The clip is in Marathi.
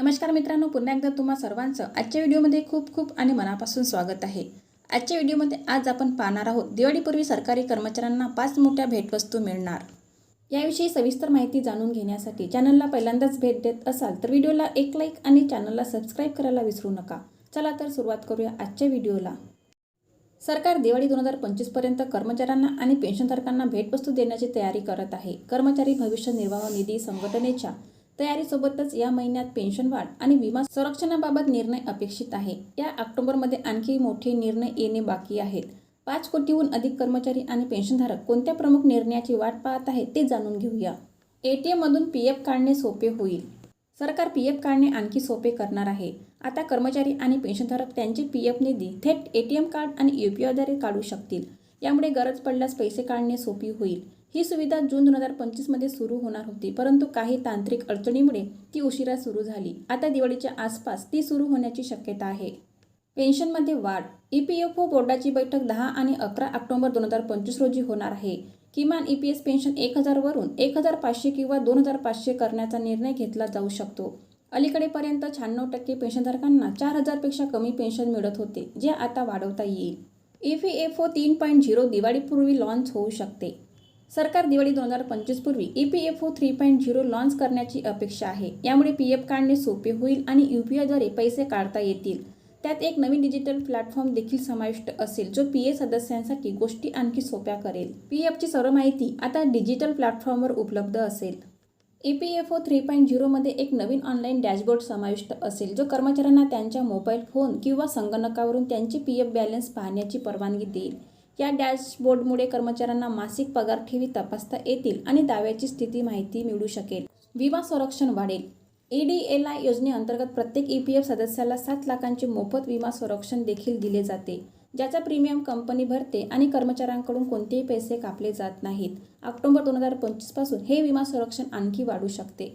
नमस्कार मित्रांनो पुन्हा एकदा तुम्हा सर्वांचं आजच्या व्हिडिओमध्ये खूप खूप आणि मनापासून स्वागत आहे. आजच्या व्हिडिओमध्ये आज आपण पाहणार आहोत दिवाळीपूर्वी सरकारी कर्मचाऱ्यांना पाच मोठ्या भेटवस्तू मिळणार. याविषयी सविस्तर माहिती जाणून घेण्यासाठी चॅनलला पहिल्यांदाच भेट देत असाल तर व्हिडिओला एक लाईक आणि चॅनलला सबस्क्राईब करायला विसरू नका. चला तर सुरुवात करूया आजच्या व्हिडिओला. सरकार दिवाळी दोन हजार पंचवीसपर्यंत कर्मचाऱ्यांना आणि पेन्शनधारकांना भेटवस्तू देण्याची तयारी करत आहे. कर्मचारी भविष्य निर्वाह निधी संघटनेच्या तयारीसोबतच या महिन्यात पेन्शन वाढ आणि विमा संरक्षणाबाबत निर्णय अपेक्षित आहे. या ऑक्टोबरमध्ये आणखी मोठे निर्णय येणे बाकी आहेत. पाच कोटीहून अधिक कर्मचारी आणि पेन्शनधारक कोणत्या प्रमुख निर्णयाची वाट पाहत आहेत ते जाणून घेऊया. एटीएममधून पी एफ काढणे सोपे होईल. सरकार पी एफ काढणे आणखी सोपे करणार आहे. आता कर्मचारी आणि पेन्शनधारक त्यांचे पी एफ निधी थेट ए टी एम कार्ड आणि यू पी आयद्वारे काढू शकतील. यामुळे गरज पडल्यास पैसे काढणे सोपी होईल. ही सुविधा जून दोन हजार पंचवीसमध्ये सुरू होणार होती परंतु काही तांत्रिक अडचणीमुळे ती उशिरा सुरू झाली. आता दिवाळीच्या आसपास ती सुरू होण्याची शक्यता आहे. पेन्शनमध्ये वाढ. ई पी एफ ओ बोर्डाची बैठक दहा आणि अकरा ऑक्टोबर दोन हजार पंचवीस रोजी होणार आहे. किमान ई पी एस पेन्शन एक हजारवरून एक हजार पाचशे किंवा दोन हजार पाचशे करण्याचा निर्णय घेतला जाऊ शकतो. अलीकडेपर्यंत शहाण्णव टक्के पेन्शनधारकांना चार हजारपेक्षा कमी पेन्शन मिळत होते जे आता वाढवता येईल. ई पी एफ ओ तीन पॉईंट झिरो दिवाळीपूर्वी लॉन्च होऊ शकते. सरकार दिवाळी दोन हजार पंचवीसपूर्वी E P F O three point zero launch करण्याची अपेक्षा आहे. यामुळे पी एफ काढणे सोपे होईल आणि यू पी आयद्वारे पैसे काढता येतील. त्यात एक नवीन डिजिटल प्लॅटफॉर्म देखील समाविष्ट असेल जो पी ए सदस्यांसाठी गोष्टी आणखी सोप्या करेल. पी एफची सर्व माहिती आता डिजिटल प्लॅटफॉर्मवर उपलब्ध असेल. E P F O three point झिरोमध्ये एक नवीन ऑनलाईन डॅशबोर्ड समाविष्ट असेल जो कर्मचाऱ्यांना त्यांच्या मोबाईल फोन किंवा संगणकावरून त्यांचे पी एफ बॅलन्स पाहण्याची परवानगी देईल. या डॅशबोर्डमुळे कर्मचाऱ्यांना मासिक पगार ठेवी तपासता येतील आणि दाव्याची स्थिती माहिती मिळू शकेल. विमा संरक्षण वाढेल. ई डी एल आय योजनेअंतर्गत प्रत्येक ई पी एफ सदस्याला सात लाखांचे मोफत विमा संरक्षण देखील दिले जाते ज्याचा प्रीमियम कंपनी भरते आणि कर्मचाऱ्यांकडून कोणतेही पैसे कापले जात नाहीत. ऑक्टोबर दोन हजार पंचवीसपासून हे विमा संरक्षण आणखी वाढू शकते.